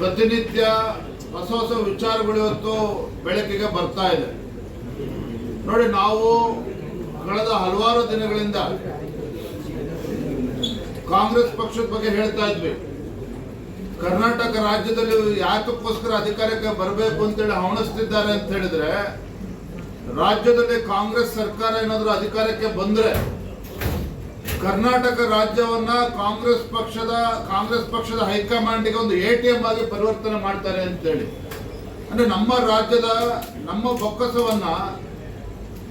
ಪ್ರತಿನಿತ್ಯ ಹೊಸ ಹೊಸ ವಿಚಾರಗಳು ಇವತ್ತು ಬೆಳಕಿಗೆ ಬರ್ತಾ ಇದೆ. ನೋಡಿ, ನಾವು ಕಳೆದ ಹಲವಾರು ದಿನಗಳಿಂದ ಕಾಂಗ್ರೆಸ್ ಪಕ್ಷದ ಬಗ್ಗೆ ಹೇಳ್ತಾ ಇದ್ವಿ. ಕರ್ನಾಟಕ ರಾಜ್ಯದಲ್ಲಿ ಯಾತಕ್ಕೋಸ್ಕರ ಅಧಿಕಾರಕ್ಕೆ ಬರಬೇಕು ಅಂತೇಳಿ ಹವಣಿಸ್ತಿದ್ದಾರೆ ಅಂತ ಹೇಳಿದ್ರೆ, ರಾಜ್ಯದಲ್ಲಿ ಕಾಂಗ್ರೆಸ್ ಸರ್ಕಾರ ಏನಾದರೂ ಅಧಿಕಾರಕ್ಕೆ ಬಂದ್ರೆ ಕರ್ನಾಟಕ ರಾಜ್ಯವನ್ನ ಕಾಂಗ್ರೆಸ್ ಪಕ್ಷದ ಕಾಂಗ್ರೆಸ್ ಪಕ್ಷದ ಹೈಕಮಾಂಡ್ಗೆ ಒಂದು ಎ ಟಿ ಎಂ ಆಗಿ ಪರಿವರ್ತನೆ ಮಾಡ್ತಾರೆ ಅಂತೇಳಿ. ಅಂದ್ರೆ ನಮ್ಮ ರಾಜ್ಯದ, ನಮ್ಮ ಬೊಕ್ಕಸವನ್ನ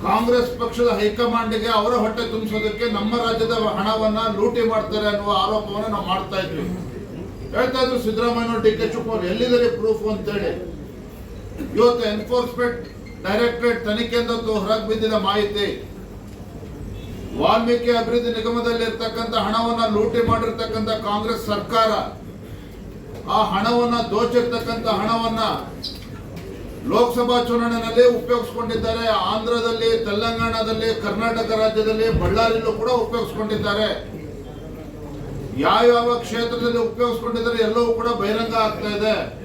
ಕಾಂಗ್ರೆಸ್ ಪಕ್ಷದ ಹೈಕಮಾಂಡ್ಗೆ ಅವರ ಹೊಟ್ಟೆ ತುಂಬಿಸೋದಕ್ಕೆ ನಮ್ಮ ರಾಜ್ಯದ ಹಣವನ್ನ ಲೂಟಿ ಮಾಡ್ತಾರೆ ಅನ್ನುವ ಆರೋಪವನ್ನು ನಾವು ಮಾಡ್ತಾ ಇದ್ವಿ. ಹೇಳ್ತಾ ಇದ್ರು ಸಿದ್ದರಾಮಯ್ಯ ಡಿ ಕೆ ಶಿವಕುಮಾರ್, ಎಲ್ಲಿದ್ದಾರೆ ಪ್ರೂಫ್ ಅಂತೇಳಿ. ಇವತ್ತು ಎನ್ಫೋರ್ಸ್ಮೆಂಟ್ ಡೈರೆಕ್ಟರೇಟ್ ತನಿಖೆಯಿಂದ ಹೊರಗೆ ಬಿದ್ದಿದ ಮಾಹಿತಿ. ವಾಲ್ಮೀಕಿ ಅಭಿವೃದ್ಧಿ ನಿಗಮದಲ್ಲಿ ಇರ್ತಕ್ಕಂಥ ಹಣವನ್ನ ಲೂಟಿ ಮಾಡಿರ್ತಕ್ಕಂಥ ಕಾಂಗ್ರೆಸ್ ಸರ್ಕಾರ, ಆ ಹಣವನ್ನ ದೋಚಿರ್ತಕ್ಕಂಥ ಹಣವನ್ನ ಲೋಕಸಭಾ ಚುನಾವಣೆಯಲ್ಲಿ ಉಪಯೋಗಿಸ್ಕೊಂಡಿದ್ದಾರೆ. ಆಂಧ್ರದಲ್ಲಿ, ತೆಲಂಗಾಣದಲ್ಲಿ, ಕರ್ನಾಟಕ ರಾಜ್ಯದಲ್ಲಿ, ಬಳ್ಳಾರಿಯಲ್ಲೂ ಕೂಡ ಉಪಯೋಗಿಸ್ಕೊಂಡಿದ್ದಾರೆ. ಯಾವ್ಯಾವ ಕ್ಷೇತ್ರದಲ್ಲಿ ಉಪಯೋಗಿಸ್ಕೊಂಡಿದ್ದಾರೆ ಎಲ್ಲವೂ ಕೂಡ ಬಹಿರಂಗ ಆಗ್ತಾ ಇದೆ.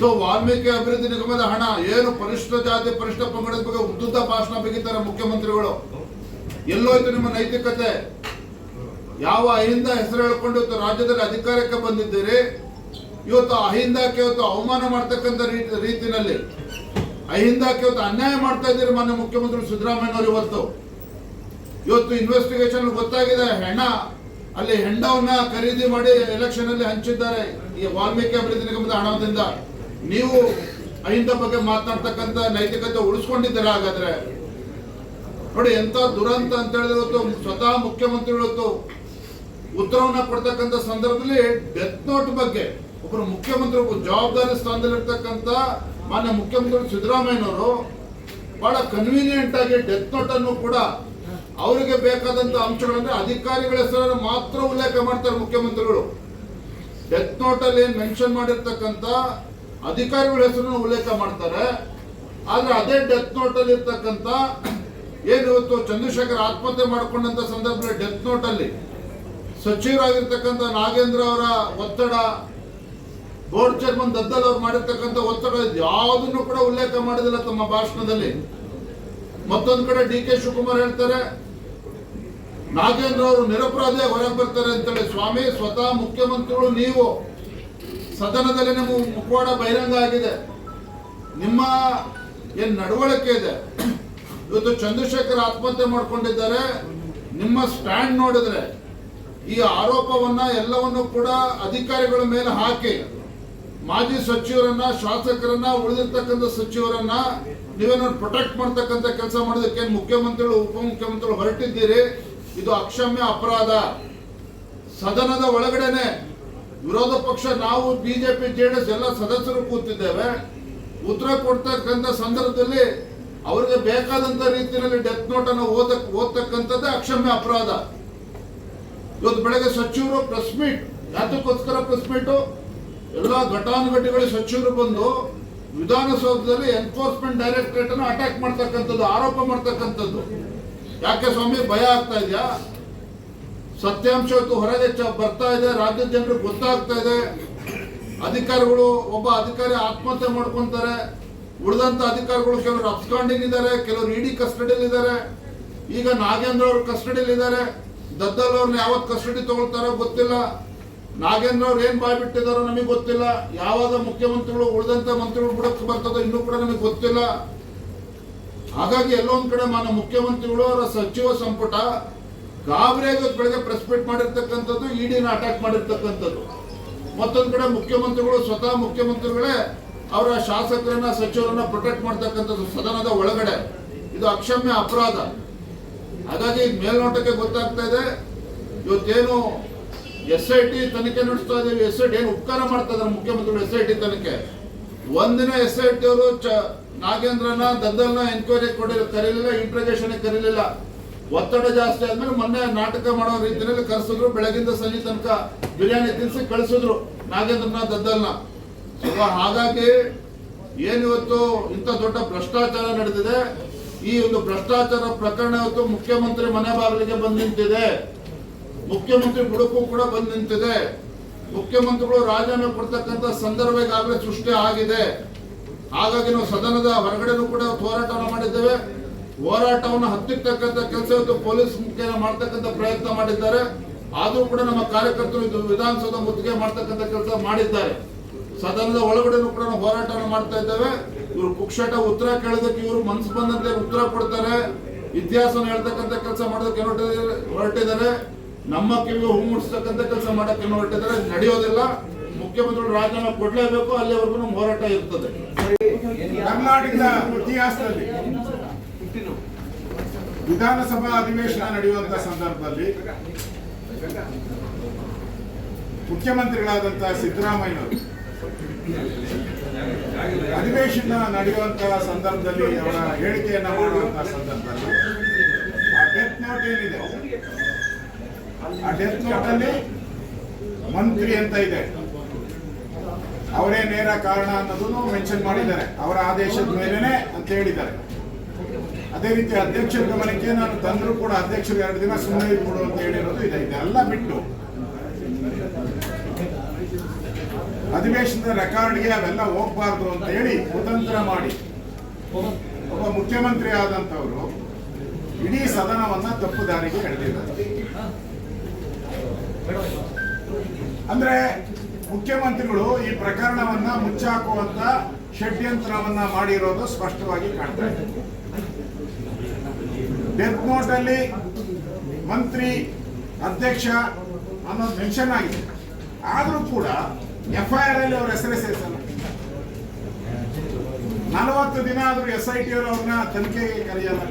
ಸೊ, ವಾಲ್ಮೀಕಿ ಅಭಿವೃದ್ಧಿ ನಿಗಮದ ಹಣ ಏನು ಪರಿಷ್ಠ ಜಾತಿ ಪರಿಷ್ಠ ಪಂಗಡದ ಬಗ್ಗೆ ಉದ್ದುದ್ದ ಭಾಷಣ ಬಿಗಿತಾರೆ ಮುಖ್ಯಮಂತ್ರಿಗಳು. ಎಲ್ಲೋಯ್ತು ನಿಮ್ಮ ನೈತಿಕತೆ? ಯಾವ ಅಹಿಂದ ಹೆಸರು ಹೇಳ್ಕೊಂಡು ಇವತ್ತು ರಾಜ್ಯದಲ್ಲಿ ಅಧಿಕಾರಕ್ಕೆ ಬಂದಿದ್ದೀರಿ? ಇವತ್ತು ಅಹಿಂದಕ್ಕೆ ಇವತ್ತು ಅವಮಾನ ಮಾಡ್ತಕ್ಕಂಥ ರೀತಿ ರೀತಿನಲ್ಲಿ ಅಹಿಂದಕ್ಕೆ ಇವತ್ತು ಅನ್ಯಾಯ ಮಾಡ್ತಾ ಇದ್ದೀರಿ ಮಾನ್ಯ ಮುಖ್ಯಮಂತ್ರಿ ಸಿದ್ದರಾಮಯ್ಯನವರು ಇವತ್ತು. ಇವತ್ತು ಇನ್ವೆಸ್ಟಿಗೇಷನ್ ಗೊತ್ತಾಗಿದೆ, ಹೆಣ, ಅಲ್ಲಿ ಹೆಂಡವನ್ನ ಖರೀದಿ ಮಾಡಿ ಎಲೆಕ್ಷನ್ ಅಲ್ಲಿ ಹಂಚಿದ್ದಾರೆ ಈ ವಾಲ್ಮೀಕಿ ಅಭಿವೃದ್ಧಿ ನಿಗಮದ ಹಣದಿಂದ. ನೀವು ಅಹಿಂದ ಬಗ್ಗೆ ಮಾತನಾಡ್ತಕ್ಕಂಥ ನೈತಿಕತೆ ಉಳಿಸ್ಕೊಂಡಿದ್ದೀರಾ ಹಾಗಾದ್ರೆ? ನೋಡಿ ಎಂತ ದುರಂತ ಅಂತ ಹೇಳಿದ್ರು ಸ್ವತಃ ಮುಖ್ಯಮಂತ್ರಿಗಳು ಉತ್ತರವನ್ನ ಕೊಡ್ತಕ್ಕಂಥ ಸಂದರ್ಭದಲ್ಲಿ ಡೆತ್ ನೋಟ್ ಬಗ್ಗೆ ಒಬ್ಬರು ಮುಖ್ಯಮಂತ್ರಿ ಒಬ್ಬ ಜವಾಬ್ದಾರಿ ಸ್ಥಾನದಲ್ಲಿರ್ತಕ್ಕಂಥ ಮಾನ್ಯ ಮುಖ್ಯಮಂತ್ರಿ ಸಿದ್ದರಾಮಯ್ಯನವರು ಬಹಳ ಕನ್ವೀನಿಯಂಟ್ ಆಗಿ ಡೆತ್ ನೋಟ್ ಅನ್ನು ಕೂಡ ಅವರಿಗೆ ಬೇಕಾದಂತ ಅಂಶಗಳಂದ್ರೆ ಅಧಿಕಾರಿಗಳ ಹೆಸರನ್ನು ಮಾತ್ರ ಉಲ್ಲೇಖ ಮಾಡ್ತಾರೆ ಮುಖ್ಯಮಂತ್ರಿಗಳು. ಡೆತ್ ನೋಟ್ ಅಲ್ಲಿ ಏನ್ ಮೆನ್ಷನ್ ಮಾಡಿರ್ತಕ್ಕಂಥ ಅಧಿಕಾರಿಗಳ ಹೆಸರನ್ನು ಉಲ್ಲೇಖ ಮಾಡ್ತಾರೆ. ಆದ್ರೆ ಅದೇ ಡೆತ್ ನೋಟ್ ಅಲ್ಲಿ ಇರ್ತಕ್ಕಂಥ ಏನು ಇವತ್ತು ಚಂದ್ರಶೇಖರ್ ಆತ್ಮಹತ್ಯೆ ಮಾಡಿಕೊಂಡಂತ ಸಂದರ್ಭದಲ್ಲಿ ಡೆತ್ ನೋಟ್ ಅಲ್ಲಿ ಸಚಿವರಾಗಿರ್ತಕ್ಕಂಥ ನಾಗೇಂದ್ರ ಅವರ ಒತ್ತಡ ಬೋರ್ಡ್ ಚೇರ್ಮನ್ ದದ್ದಲ್ ಅವ್ರು ಮಾಡಿರ್ತಕ್ಕಂಥ ಒತ್ತಡ ಯಾವುದನ್ನು ಕೂಡ ಉಲ್ಲೇಖ ಮಾಡಿದಿಲ್ಲ ತಮ್ಮ ಭಾಷಣದಲ್ಲಿ. ಮತ್ತೊಂದು ಕಡೆ ಡಿ ಕೆ ಶಿವಕುಮಾರ್ ಹೇಳ್ತಾರೆ, ನಾಗೇಂದ್ರ ಅವರು ನಿರಪರಾಧಿಯಾಗಿ ಹೊರಗೆ ಬರ್ತಾರೆ ಅಂತೇಳಿ. ಸ್ವಾಮಿ, ಸ್ವತಃ ಮುಖ್ಯಮಂತ್ರಿಗಳು, ನೀವು ಸದನದಲ್ಲಿ ನಿಮ್ಮ ಮುಖವಾಡ ಬಹಿರಂಗ ಆಗಿದೆ. ನಿಮ್ಮ ಏನ್ ನಡವಳಿಕೆ ಇದೆ? ಇವತ್ತು ಚಂದ್ರಶೇಖರ್ ಆತ್ಮಹತ್ಯೆ ಮಾಡ್ಕೊಂಡಿದ್ದಾರೆ. ನಿಮ್ಮ ಸ್ಟ್ಯಾಂಡ್ ನೋಡಿದ್ರೆ ಈ ಆರೋಪವನ್ನ ಎಲ್ಲವನ್ನು ಕೂಡ ಅಧಿಕಾರಿಗಳ ಮೇಲೆ ಹಾಕಿ, ಮಾಜಿ ಸಚಿವರನ್ನ, ಶಾಸಕರನ್ನ, ಉಳಿದಿರ್ತಕ್ಕಂಥ ಸಚಿವರನ್ನ ನೀವೇನೋ ಪ್ರೊಟೆಕ್ಟ್ ಮಾಡ್ತಕ್ಕಂಥ ಕೆಲಸ ಮಾಡೋದಕ್ಕೆ ಮುಖ್ಯಮಂತ್ರಿಗಳು, ಉಪಮುಖ್ಯಮಂತ್ರಿಗಳು ಹೊರಟಿದ್ದೀರಿ. ಇದು ಅಕ್ಷಮ್ಯ ಅಪರಾಧ. ಸದನದ ಒಳಗಡೆನೆ ವಿರೋಧ ಪಕ್ಷ, ನಾವು, ಬಿಜೆಪಿ, ಜೆಡಿಎಸ್ ಎಲ್ಲ ಸದಸ್ಯರು ಕೂತಿದ್ದೇವೆ. ಉತ್ತರ ಕೊಡ್ತಕ್ಕಂಥ ಸಂದರ್ಭದಲ್ಲಿ ಅವರಿಗೆ ಬೇಕಾದಂತ ರೀತಿಯಲ್ಲಿ ಡೆತ್ ನೋಟ್ ಅನ್ನು ಓದಕ್ ಓದ್ತಕ್ಕಂಥದ್ದೇ ಅಕ್ಷಮ್ಯ ಅಪರಾಧ. ಇವತ್ತು ಬೆಳಗ್ಗೆ ಸಚಿವರು ಪ್ರೆಸ್ ಮೀಟ್ ಯಾತಕ್ಕೋಸ್ಕರ ಪ್ರೆಸ್ ಮೀಟು ಎಲ್ಲ ಘಟಾನುಘಟಿಗಳು ಸಚಿವರು ಬಂದು ವಿಧಾನಸೌಧದಲ್ಲಿ ಎನ್ಫೋರ್ಸ್ಮೆಂಟ್ ಡೈರೆಕ್ಟರೇಟ್ ಅನ್ನು ಅಟ್ಯಾಕ್ ಮಾಡ್ತಕ್ಕಂಥದ್ದು, ಆರೋಪ ಮಾಡ್ತಕ್ಕಂಥದ್ದು. ಯಾಕೆ ಸ್ವಾಮಿ, ಭಯ ಆಗ್ತಾ ಇದೆಯಾ? ಸತ್ಯಾಂಶ ಇವತ್ತು ಹೊರಗೆ ಬರ್ತಾ ಇದೆ, ರಾಜ್ಯದ ಜನರಿಗೆ ಗೊತ್ತಾಗ್ತಾ ಇದೆ. ಅಧಿಕಾರಿಗಳು, ಒಬ್ಬ ಅಧಿಕಾರಿ ಆತ್ಮಹತ್ಯೆ ಮಾಡ್ಕೊಂತಾರೆ. ಉಳಿದಂತ ಅಧಿಕಾರಿಗಳು ಕೆಲವರು ಅಬ್ಸ್ಕಾಂಡಿಂಗ್ ಇದ್ದಾರೆ ಕೆಲವರು ಇಡಿ ಕಸ್ಟಡಿಯಲ್ಲಿ ಇದ್ದಾರೆ ಈಗ ನಾಗೇಂದ್ರ ಅವರು ಕಸ್ಟಡಿಯಲ್ಲಿ ಇದ್ದಾರೆ ದದ್ದಲ್ ಅವ್ರನ್ನ ಯಾವತ್ ಕಸ್ಟಡಿ ತಗೊಳ್ತಾರೋ ಗೊತ್ತಿಲ್ಲ. ನಾಗೇಂದ್ರ ಅವ್ರು ಏನ್ ಬಾಯ್ ಬಿಟ್ಟಿದಾರೋ ನಮಗೆ ಗೊತ್ತಿಲ್ಲ. ಯಾವಾಗ ಮುಖ್ಯಮಂತ್ರಿಗಳು ಉಳಿದಂತ ಮಂತ್ರಿಗಳು ಬಿಡಕ್ಕೆ ಬರ್ತದೋ ಇನ್ನೂ ಕೂಡ ನಮಗೆ ಗೊತ್ತಿಲ್ಲ. ಹಾಗಾಗಿ ಎಲ್ಲೊಂದ್ ಕಡೆ ಮಾನ ಮುಖ್ಯಮಂತ್ರಿಗಳು ಅವರ ಸಚಿವ ಸಂಪುಟ ಗಾಬರಿಯಾಗಿ ಬೆಳಗ್ಗೆ ಪ್ರೆಸ್ ಮೀಟ್ ಮಾಡಿರ್ತಕ್ಕಂಥದ್ದು ಇಡಿನ ಅಟ್ಯಾಕ್ ಮಾಡಿರ್ತಕ್ಕಂಥದ್ದು. ಮತ್ತೊಂದ್ ಕಡೆ ಮುಖ್ಯಮಂತ್ರಿಗಳು ಸ್ವತಃ ಮುಖ್ಯಮಂತ್ರಿಗಳೇ ಅವರ ಶಾಸಕರನ್ನ, ಸಚಿವರನ್ನ ಪ್ರೊಟೆಕ್ಟ್ ಮಾಡ್ತಕ್ಕಂಥದ್ದು ಸದನದ ಒಳಗಡೆ. ಇದು ಅಕ್ಷಮ್ಯ ಅಪರಾಧ. ಹಾಗಾಗಿ ಮೇಲ್ನೋಟಕ್ಕೆ ಗೊತ್ತಾಗ್ತಾ ಇದೆ. ಇವತ್ತೇನು ಎಸ್ ಐ ಟಿ ತನಿಖೆ ನಡೆಸ್ತಾ ಇದೀವಿ ಎಸ್ ಐ ಟಿ ಏನು ಉಪಕಾರ ಮಾಡ್ತಾ ಇದ್ದಾರೆ ಮುಖ್ಯಮಂತ್ರಿಗಳು ಎಸ್ ಐ ಟಿ ತನಿಖೆ. ಒಂದಿನ ಎಸ್ ಐ ಟಿ ಅವರು ಚ- ನಾಗೇಂದ್ರನ ದದ್ದಲ್ನ ಎನ್ಕ್ವೈರಿ ಕೊಡಿ ಕರೀಲಿಲ್ಲ ಇಂಟ್ರಗೇಷನ್ ಕರೀಲಿಲ್ಲ. ಒತ್ತಡ ಜಾಸ್ತಿ ಆದ್ಮೇಲೆ ಮೊನ್ನೆ ನಾಟಕ ಮಾಡೋ ರೀತಿಯಲ್ಲಿ ಕರೆಸಿದ್ರು. ಬೆಳಗಿಂದ ಸಂಜೆ ತನಕ ಬಿರಿಯಾನಿ ತಿನ್ಸಿ ಕಳಿಸಿದ್ರು ನಾಗೇಂದ್ರನ ದದ್ದಲ್ನ ಸೊ ಹಾಗಾಗಿ ಏನಿವತ್ತು ಇಂಥ ದೊಡ್ಡ ಭ್ರಷ್ಟಾಚಾರ ನಡೆದಿದೆ? ಈ ಒಂದು ಭ್ರಷ್ಟಾಚಾರ ಪ್ರಕರಣ ಇವತ್ತು ಮುಖ್ಯಮಂತ್ರಿ ಮನೆ ಬಾಗಿಲಿಗೆ ಬಂದು ನಿಂತಿದೆ. ಮುಖ್ಯಮಂತ್ರಿ ಬುಡಕ್ಕೂ ಕೂಡ ಬಂದು ನಿಂತಿದೆ. ಮುಖ್ಯಮಂತ್ರಿಗಳು ರಾಜೀನಾಮೆ ಕೊಡ್ತಕ್ಕಂಥ ಸಂದರ್ಭ ಈಗಾಗಲೇ ಸೃಷ್ಟಿ ಆಗಿದೆ. ಹಾಗಾಗಿ ನಾವು ಸದನದ ಹೊರಗಡೆನೂ ಕೂಡ ಹೋರಾಟವನ್ನು ಮಾಡಿದ್ದೇವೆ. ಹೋರಾಟವನ್ನು ಹತ್ತಿರ್ತಕ್ಕಂಥ ಕೆಲಸ ಇವತ್ತು ಪೊಲೀಸ್ ಮುಖ್ಯ ಮಾಡ್ತಕ್ಕಂಥ ಪ್ರಯತ್ನ ಮಾಡಿದ್ದಾರೆ. ಆದರೂ ಕೂಡ ನಮ್ಮ ಕಾರ್ಯಕರ್ತರು ಇದು ವಿಧಾನಸೌಧ ಮುತ್ತಿಗೆ ಮಾಡ್ತಕ್ಕಂಥ ಕೆಲಸ ಮಾಡಿದ್ದಾರೆ. ಸದನದ ಒಳಗಡೆನೂ ಕೂಡ ಹೋರಾಟವನ್ನು ಮಾಡ್ತಾ ಇದ್ದೇವೆ. ಇವರು ಕುಕ್ಷಟ ಉತ್ತರ ಕೇಳೋದಕ್ಕೆ ಇವರು ಮನಸ್ಸು ಬಂದಂತೆ ಉತ್ತರ ಕೊಡ್ತಾರೆ. ಇತಿಹಾಸನ ಹೇಳ್ತಕ್ಕಂಥ ಕೆಲಸ ಮಾಡೋದಕ್ಕೆ ಹೊರಟಿದ್ದಾರೆ ಹೊರಟಿದ್ದಾರೆ. ನಮ್ಮ ಕಿವಿಗೆ ಹೂ ಮುಡಿಸ್ತಕ್ಕಂಥ ಕೆಲಸ ಮಾಡಕ್ಕೆ ಹೊರಟಿದ್ದಾರೆ? ನಡೆಯೋದಿಲ್ಲ. ಮುಖ್ಯಮಂತ್ರಿಗಳು ರಾಜೀನಾಮೆ ಕೊಡ್ಲೇಬೇಕು, ಅಲ್ಲಿವರೆಗೂ ನಮ್ಮ ಹೋರಾಟ ಇರ್ತದೆ. ಕರ್ನಾಟಕದ ಇತಿಹಾಸದಲ್ಲಿ ವಿಧಾನಸಭಾ ಅಧಿವೇಶನ ನಡೆಯುವಂತ ಸಂದರ್ಭದಲ್ಲಿ ಮುಖ್ಯಮಂತ್ರಿಗಳಾದಂತಹ ಸಿದ್ದರಾಮಯ್ಯನವರು ಅಧಿವೇಶನ ನಡೆಯುವಂತಹ ಸಂದರ್ಭದಲ್ಲಿ ಅವರ ಹೇಳಿಕೆಯನ್ನು ಮಾಡುವಂತಹ ಸಂದರ್ಭದಲ್ಲಿ ಆ ಡೆತ್ ನೋಟ್ ಏನಿದೆ? ಆ ಡೆತ್ ನೋಟ್ ಅಲ್ಲಿ ಮಂತ್ರಿ ಅಂತ ಇದೆ. ಅವರೇ ನೇರ ಕಾರಣ ಅನ್ನೋದನ್ನು ಮೆನ್ಷನ್ ಮಾಡಿದ್ದಾರೆ. ಅವರ ಆದೇಶದ ಮೇಲೇನೆ ಅಂತ ಹೇಳಿದ್ದಾರೆ. ಅದೇ ರೀತಿ ಅಧ್ಯಕ್ಷರ ಗಮನಕ್ಕೆ ನಾನು ತಂದರೂ ಕೂಡ ಅಧ್ಯಕ್ಷರು ಎರಡು ದಿನ ಸುಮ್ಮನೆ ಕೊಡು ಅಂತ ಹೇಳಿರೋದು ಇದೆ. ಇದೆಲ್ಲ ಬಿಟ್ಟು ಅಧಿವೇಶನದ ರೆಕಾರ್ಡ್ಗೆ ಅವೆಲ್ಲ ಹೋಗ್ಬಾರ್ದು ಅಂತ ಹೇಳಿ ಕುತಂತ್ರ ಮಾಡಿ. ಒಬ್ಬ ಮುಖ್ಯಮಂತ್ರಿ ಆದಂತವರು ಇಡೀ ಸದನವನ್ನ ತಪ್ಪು ದಾರಿಗೆ ಎಳೆದಿದ್ದಾರೆ. ಅಂದ್ರೆ ಮುಖ್ಯಮಂತ್ರಿಗಳು ಈ ಪ್ರಕರಣವನ್ನ ಮುಚ್ಚಾಕುವಂತ ಷಡ್ಯಂತ್ರವನ್ನ ಮಾಡಿರೋದು ಸ್ಪಷ್ಟವಾಗಿ ಕಾಣ್ತಾ ಇದೆ. ಡೆತ್ ನೋಟ್ ಅಲ್ಲಿ ಮಂತ್ರಿ ಅಧ್ಯಕ್ಷ ಅನ್ನೋದು ಮೆನ್ಷನ್ ಆಗಿದೆ. ಆದರೂ ಕೂಡ ಎಫ್ ಐ ಆರ್ ಅಲ್ಲಿ ಅವ್ರ ಹೆಸರೇ ಸೇರಿಸಲ್ಲ. ನಲವತ್ತು ದಿನ ಆದರೂ ಎಸ್ ಐ ಟಿ ಅವರು ಅವ್ರನ್ನ ತನಿಖೆಗೆ ಕರೆಯಲ್ಲ.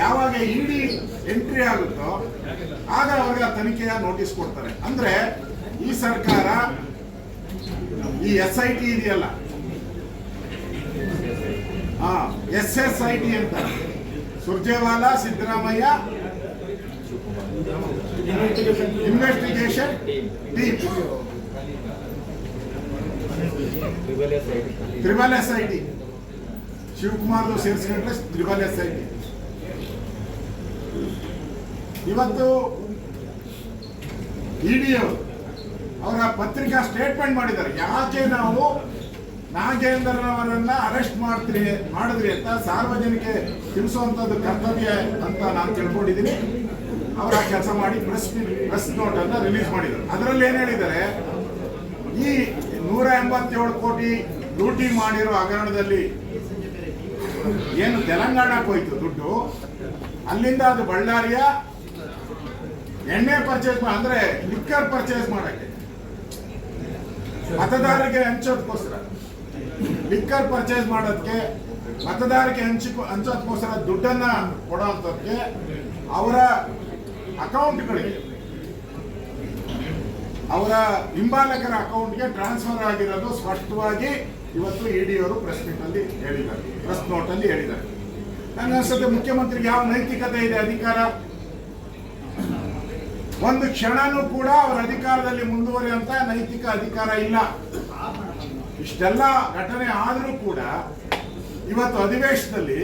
ಯಾವಾಗ ಇಡಿ ಎಂಟ್ರಿ ಆಗುತ್ತೋ ಆಗ ಅವ್ರಿಗೆ ತನಿಖೆಯ ನೋಟಿಸ್ ಕೊಡ್ತಾರೆ. ಅಂದ್ರೆ ಈ ಸರ್ಕಾರ ಈ ಎಸ್ ಐ ಟಿ ಇದೆಯಲ್ಲ. ಹಾ ಎಸ್ ಎಸ್ ಐ ಟಿ ಅಂತ. Surjewala Siddaramaiah investigation team triple S I T ಶಿವಕುಮಾರ್ದು ಸೇರಿಸ್ಕೊಂಡ್ರೆ ತ್ರಿಬಲ್ ಎಸ್ ಐ ಟಿ ಇವತ್ತು ಇಡಿ ಅವರು ಅವರ ಪತ್ರಿಕಾ ಸ್ಟೇಟ್ಮೆಂಟ್ ಮಾಡಿದ್ದಾರೆ. ಯಾಕೆ ನಾವು ನಾಗೇಂದ್ರನವರನ್ನ ಅರೆಸ್ಟ್ ಮಾಡ್ತೀರಿ, ಮಾಡಿದ್ರಿ ಅಂತ ಸಾರ್ವಜನಿಕ ತಿಳಿಸುವಂತದ್ದು ಕರ್ತವ್ಯ ಅಂತ ನಾನು ತಿಳ್ಕೊಂಡಿದ್ದೀನಿ. ಅವರ ಕೆಲಸ ಮಾಡಿ ಪ್ರೆಸ್ ಪ್ರೆಸ್ ನೋಟ್ ಅನ್ನ ರಿಲೀಸ್ ಮಾಡಿದರು ಅದರಲ್ಲಿ ಏನ್ ಹೇಳಿದ್ದಾರೆ? ಈ ನೂರ ಎಂಬತ್ತೇಳು ಕೋಟಿ ಲೂಟಿ ಮಾಡಿರೋ ಹಗರಣದಲ್ಲಿ ಏನು ತೆಲಂಗಾಣಕ್ಕೆ ಹೋಯ್ತು ದುಡ್ಡು? ಅಲ್ಲಿಂದ ಅದು ಬಳ್ಳಾರಿಯ ಎಣ್ಣೆ ಪರ್ಚೇಸ್ ಅಂದ್ರೆ ಲಿಕ್ಕರ್ ಪರ್ಚೇಸ್ ಮಾಡಕ್ಕೆ. ಮತದಾರರಿಗೆ ಹಂಚೋದಕ್ಕೋಸ್ಕರ ಲಿಕ್ಕರ್ ಪರ್ಚೇಸ್ ಮಾಡೋದಕ್ಕೆ ಮತದಾರರಿಗೆ ಹಂಚಿ ಹಂಚೋದಕ್ಕೋಸ್ಕರ ದುಡ್ಡನ್ನ ಕೊಡೋಂಥದ್ದಕ್ಕೆ ಅವರ ಅಕೌಂಟ್ಗಳಿಗೆ ಅವರ ಹಿಂಬಾಲಕರ ಅಕೌಂಟ್ಗೆ ಟ್ರಾನ್ಸ್ಫರ್ ಆಗಿರೋದು ಸ್ಪಷ್ಟವಾಗಿ ಇವತ್ತು ಇಡಿ ಅವರು ಪ್ರೆಸ್ ಮೀಟಲ್ಲಿ ಹೇಳಿದ್ದಾರೆ. ಪ್ರೆಸ್ ನೋಟ್ ಅಲ್ಲಿ ಹೇಳಿದ್ದಾರೆ. ನನ್ನ ಅನ್ಸುತ್ತೆ ಮುಖ್ಯಮಂತ್ರಿಗೆ ಯಾವ ನೈತಿಕತೆ ಇದೆ ಅಧಿಕಾರ? ಒಂದು ಕ್ಷಣನೂ ಕೂಡ ಅವರ ಅಧಿಕಾರದಲ್ಲಿ ಮುಂದುವರಿಯುವಂತ ನೈತಿಕ ಅಧಿಕಾರ ಇಲ್ಲ. ಇಷ್ಟೆಲ್ಲ ಘಟನೆ ಆದರೂ ಕೂಡ ಇವತ್ತು ಅಧಿವೇಶನದಲ್ಲಿ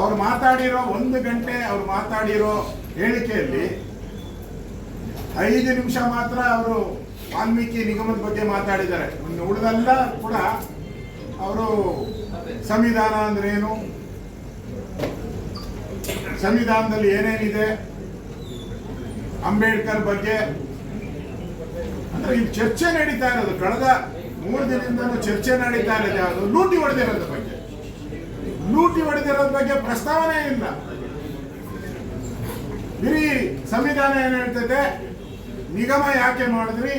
ಅವ್ರು ಮಾತಾಡಿರೋ ಒಂದು ಗಂಟೆ ಅವ್ರು ಮಾತಾಡಿರೋ ಹೇಳಿಕೆಯಲ್ಲಿ ಐದು ನಿಮಿಷ ಮಾತ್ರ ಅವರು ವಾಲ್ಮೀಕಿ ನಿಗಮದ ಬಗ್ಗೆ ಮಾತಾಡಿದ್ದಾರೆ. ಒಂದು ಉಳಿದೆಲ್ಲ ಕೂಡ ಅವರು ಸಂವಿಧಾನ ಅಂದ್ರೆ ಏನು? ಸಂವಿಧಾನದಲ್ಲಿ ಏನೇನಿದೆ? ಅಂಬೇಡ್ಕರ್ ಬಗ್ಗೆ ಅಂದ್ರೆ ಈ ಚರ್ಚೆ ನಡೀತಾ ಇರೋದು. ಕಳೆದ ಮೂರು ದಿನದಿಂದ ಚರ್ಚೆ ನಡೀತಾ ಇರೋದು ಯಾವುದು? ಲೂಟಿ ಹೊಡೆದಿರೋದ್ರ ಬಗ್ಗೆ. ಲೂಟಿ ಹೊಡೆದಿರೋದ್ರ ಬಗ್ಗೆ ಪ್ರಸ್ತಾವನೆ ಇಲ್ಲ. ಬರೀ ಸಂವಿಧಾನ ಏನ್ ಹೇಳ್ತೈತೆ ನಿಗಮ ಯಾಕೆ ಮಾಡಿದ್ರಿ?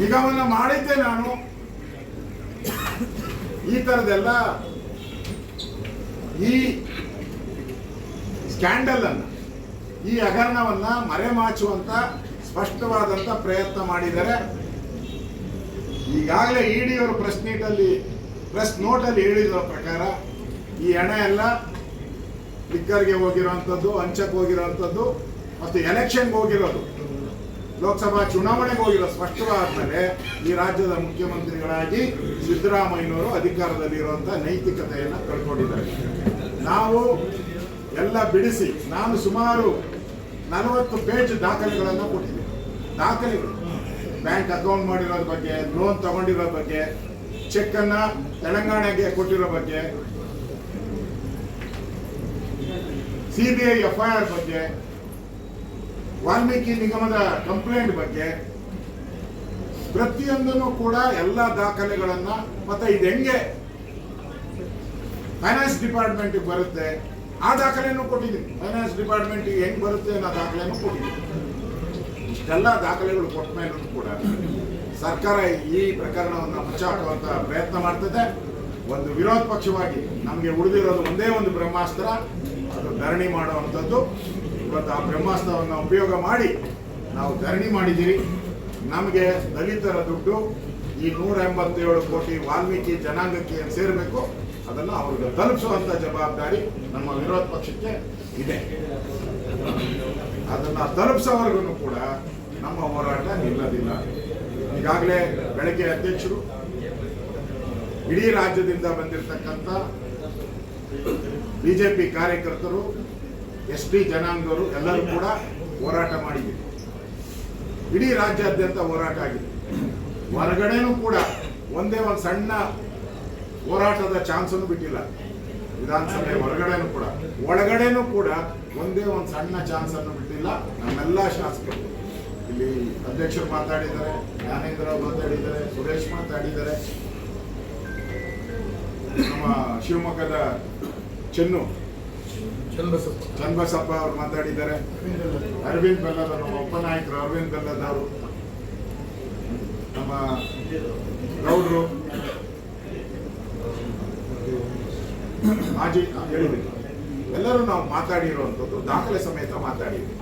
ನಿಗಮನ ಮಾಡಿದ್ದೆ ನಾನು. ಈ ತರದೆಲ್ಲ ಈ ಸ್ಕ್ಯಾಂಡಲ್ ಅನ್ನ, ಈ ಹಗರಣವನ್ನ ಮರೆಮಾಚುವಂತ ಸ್ಪಷ್ಟವಾದಂತ ಪ್ರಯತ್ನ ಮಾಡಿದ್ದಾರೆ. ಈಗಾಗಲೇ ಇಡಿ ಅವರು ಪ್ರೆಸ್ ನೀಟಲ್ಲಿ ಪ್ರೆಸ್ ನೋಟಲ್ಲಿ ಹೇಳಿರೋ ಪ್ರಕಾರ ಈ ಹಣ ಎಲ್ಲ ಲಿಕ್ಕರ್ಗೆ ಹೋಗಿರೋಂಥದ್ದು ಹಂಚಕ್ಕೆ ಹೋಗಿರೋಂಥದ್ದು ಮತ್ತು ಎಲೆಕ್ಷನ್ಗೆ ಹೋಗಿರೋದು. ಲೋಕಸಭಾ ಚುನಾವಣೆಗೆ ಹೋಗಿರೋ ಸ್ಪಷ್ಟವಾದ್ಮೇಲೆ ಈ ರಾಜ್ಯದ ಮುಖ್ಯಮಂತ್ರಿಗಳಾಗಿ ಸಿದ್ದರಾಮಯ್ಯನವರು ಅಧಿಕಾರದಲ್ಲಿರುವಂಥ ನೈತಿಕತೆಯನ್ನು ಕಳ್ಕೊಂಡಿದ್ದಾರೆ. ನಾವು ಎಲ್ಲ ಬಿಡಿಸಿ ನಾನು ಸುಮಾರು ನಲವತ್ತು ಪೇಜ್ ದಾಖಲೆಗಳನ್ನು ಕೊಟ್ಟಿದ್ದೀನಿ. ದಾಖಲೆಗಳು. ಬ್ಯಾಂಕ್ ಅಕೌಂಟ್ ಮಾಡಿರೋದ್ರ ಬಗ್ಗೆ ಲೋನ್ ತಗೊಂಡಿರೋ ಬಗ್ಗೆ ಚೆಕ್ ಅನ್ನ ತೆಲಂಗಾಣಗೆ ಕೊಟ್ಟಿರೋ ಬಗ್ಗೆ ಸಿಬಿಐ ಎಫ್ಐಆರ್ ಬಗ್ಗೆ ವಾಲ್ಮೀಕಿ ನಿಗಮದ ಕಂಪ್ಲೇಂಟ್ ಬಗ್ಗೆ ಪ್ರತಿಯೊಂದನ್ನು ಕೂಡ ಎಲ್ಲ ದಾಖಲೆಗಳನ್ನ, ಮತ್ತೆ ಇದು ಹೆಂಗೆ ಫೈನಾನ್ಸ್ ಡಿಪಾರ್ಟ್ಮೆಂಟ್ ಬರುತ್ತೆ, ಆ ದಾಖಲೆಯನ್ನು ಕೊಟ್ಟಿದ್ದೀನಿ. ಫೈನಾನ್ಸ್ ಡಿಪಾರ್ಟ್ಮೆಂಟ್ ಹೆಂಗ್ ಬರುತ್ತೆ ಅನ್ನೋ ದಾಖಲೆಯನ್ನು ಕೊಟ್ಟಿದ್ದೀನಿ. ಇಷ್ಟೆಲ್ಲ ದಾಖಲೆಗಳು ಕೊಟ್ಟ ಮೇಲೂ ಕೂಡ ಸರ್ಕಾರ ಈ ಪ್ರಕರಣವನ್ನು ಮುಚ್ಚಾಕುವಂತ ಪ್ರಯತ್ನ ಮಾಡ್ತದೆ. ಒಂದು ವಿರೋಧ ಪಕ್ಷವಾಗಿ ನಮಗೆ ಉಳಿದಿರೋದು ಒಂದೇ ಒಂದು ಬ್ರಹ್ಮಾಸ್ತ್ರ, ಅದು ಧರಣಿ ಮಾಡುವಂಥದ್ದು. ಇವತ್ತು ಆ ಬ್ರಹ್ಮಾಸ್ತ್ರವನ್ನು ಉಪಯೋಗ ಮಾಡಿ ನಾವು ಧರಣಿ ಮಾಡಿದ್ದೀರಿ. ನಮಗೆ ದಲಿತರ ದುಡ್ಡು ಈ ನೂರ ಎಂಬತ್ತೇಳು ಕೋಟಿ ವಾಲ್ಮೀಕಿ ಜನಾಂಗಕ್ಕೆ ಸೇರಬೇಕು, ಅದನ್ನು ಅವ್ರಿಗೆ ತಲುಪಿಸುವಂಥ ಜವಾಬ್ದಾರಿ ನಮ್ಮ ವಿರೋಧ ಪಕ್ಷಕ್ಕೆ ಇದೆ. ಅದನ್ನು ತಲುಪಿಸೋವರೆಗೂ ಕೂಡ ನಮ್ಮ ಹೋರಾಟ ನಿಲ್ಲದಿಲ್ಲ. ಈಗಾಗಲೇ ಬೆಳಗ್ಗೆ ಅಧ್ಯಕ್ಷರು ಇಡೀ ರಾಜ್ಯದಿಂದ ಬಂದಿರತಕ್ಕಂಥ ಬಿಜೆಪಿ ಕಾರ್ಯಕರ್ತರು ಎಸ್ ಪಿ ಜನಾಂಗರು ಎಲ್ಲರೂ ಕೂಡ ಹೋರಾಟ ಮಾಡಿದ್ದೀವಿ ಇಡೀ ರಾಜ್ಯಾದ್ಯಂತ ಹೋರಾಟ ಆಗಿದೆ. ಹೊರಗಡೆನೂ ಕೂಡ ಒಂದೇ ಒಂದು ಸಣ್ಣ ಹೋರಾಟದ ಚಾನ್ಸನ್ನು ಬಿಟ್ಟಿಲ್ಲ. ವಿಧಾನಸಭೆ ಹೊರಗಡೆನೂ ಕೂಡ. ಒಳಗಡೆನೂ ಕೂಡ ಒಂದೇ ಒಂದು ಸಣ್ಣ ಚಾನ್ಸನ್ನು ಬಿಟ್ಟಿಲ್ಲ. ನಮ್ಮೆಲ್ಲ ಶಾಸಕರು. ಇಲ್ಲಿ ಅಧ್ಯಕ್ಷರು ಮಾತಾಡಿದ್ದಾರೆ, ಜ್ಞಾನೇಂದ್ರ ಮಾತಾಡಿದ್ದಾರೆ, ಸುರೇಶ್ ಮಾತಾಡಿದ್ದಾರೆ. ನಮ್ಮ ಶಿವಮೊಗ್ಗದ ಚೆನ್ನು ಚನ್ನಬಸಪ್ಪ ಅವರು ಮಾತಾಡಿದ್ದಾರೆ. ಅರವಿಂದ್ ಬೆಲ್ಲದ ನಮ್ಮ ಉಪನಾಯಕರು ಅರವಿಂದ್ ಬೆಲ್ಲದವರು ನಮ್ಮ ಗೌಡ್ರು. ಮಾಜಿ ಹೇಳಿದ್ವಿ ಎಲ್ಲರೂ ನಾವು ಮಾತಾಡಿರುವಂಥದ್ದು, ದಾಖಲೆ ಸಮೇತ ಮಾತಾಡಿದ್ವಿ.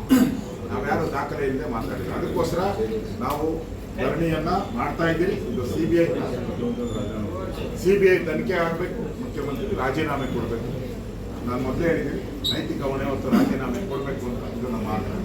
ನಾವ್ಯಾರು ದಾಖಲೆ ಇಲ್ಲದೆ ಮಾತಾಡಿದ್ವಿ ಅದಕ್ಕೋಸ್ಕರ ನಾವು ಧರಣಿಯನ್ನ ಮಾಡ್ತಾ ಇದ್ದೀರಿ. ಇದು C B I C B I ತನಿಖೆ ಆಗಬೇಕು ಮುಖ್ಯಮಂತ್ರಿ ರಾಜೀನಾಮೆ ಕೊಡಬೇಕು. ನಾನು ಮೊದಲೇ ಹೇಳಿದ್ದೀನಿ ನೈತಿಕ ಹೊಣೆ ಹೊತ್ತು ರಾಜೀನಾಮೆ ಕೊಡಬೇಕು ಅಂತ ಇದು ನಮ್ಮ ಆಗ್ರಹ.